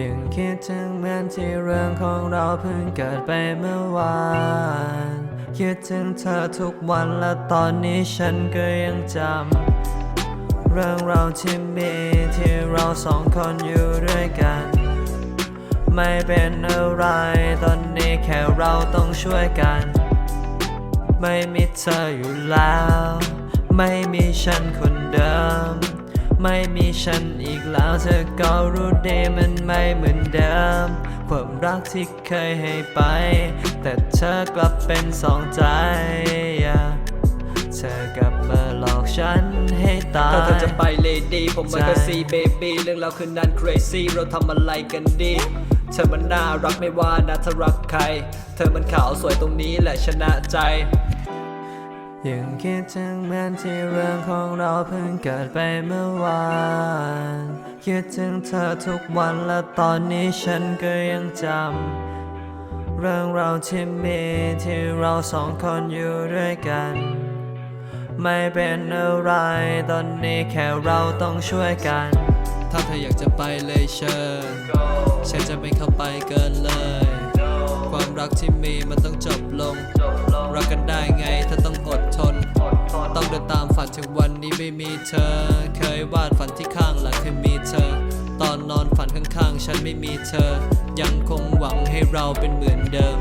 ยังคิดถึงเหมือนที่เรื่องของเราเพิ่งเกิดไปเมื่อวาน คิดถึงเธอทุกวันและตอนนี้ฉันก็ยังจำ เรื่องเราวที่มีที่เราสองคนอยู่ด้วยกัน ไม่เป็นอะไรตอนนี้แค่เราต้องช่วยกัน ไม่มีเธออยู่แล้ว ไม่มีฉันคนเดิม ไม่มีฉันอีกแล้วเธอก็รู้ดีมันไม่เหมือนเดิม ความรักที่เคยให้ไป แต่เธอกลับเป็นสองใจ เธอกลับมาหลอกฉันให้ตาย ถ้าเธอจะไปเลดี้ผมมันก็ใจซีเบบี้เรื่องเราคือนั้น crazy เราทำอะไรกันดีเธอมันน่ารักไม่ว่านะถ้ารักใคร เธอมันขาวสวยตรงนี้แหละชนะใจ ยังคิดถึงเหมือนที่เรื่องของเราเพิ่งเกิดไปเมื่อวานคิดถึงเธอทุกวันและตอนนี้ฉันก็ยังจำเรื่องเราที่มีที่เราสองคนอยู่ด้วยกัน ไม่เป็นอะไรตอนนี้แค่เราต้องช่วยกัน ถ้าเธออยากจะไปเลยเชิญ ฉันจะไม่เข้าไปเกินเลย ความรักที่มีมันต้องจบลงรักกันได้ไงเธอต้องอดทน ต้องเดินตามฝันถึงวันนี้ไม่มีเธอ เคยวาดฝันที่ข้างหลังเคยมีเธอ ตอนนอนฝันข้างๆ ฉันไม่มีเธอ ยังคงหวังให้เราเป็นเหมือนเดิม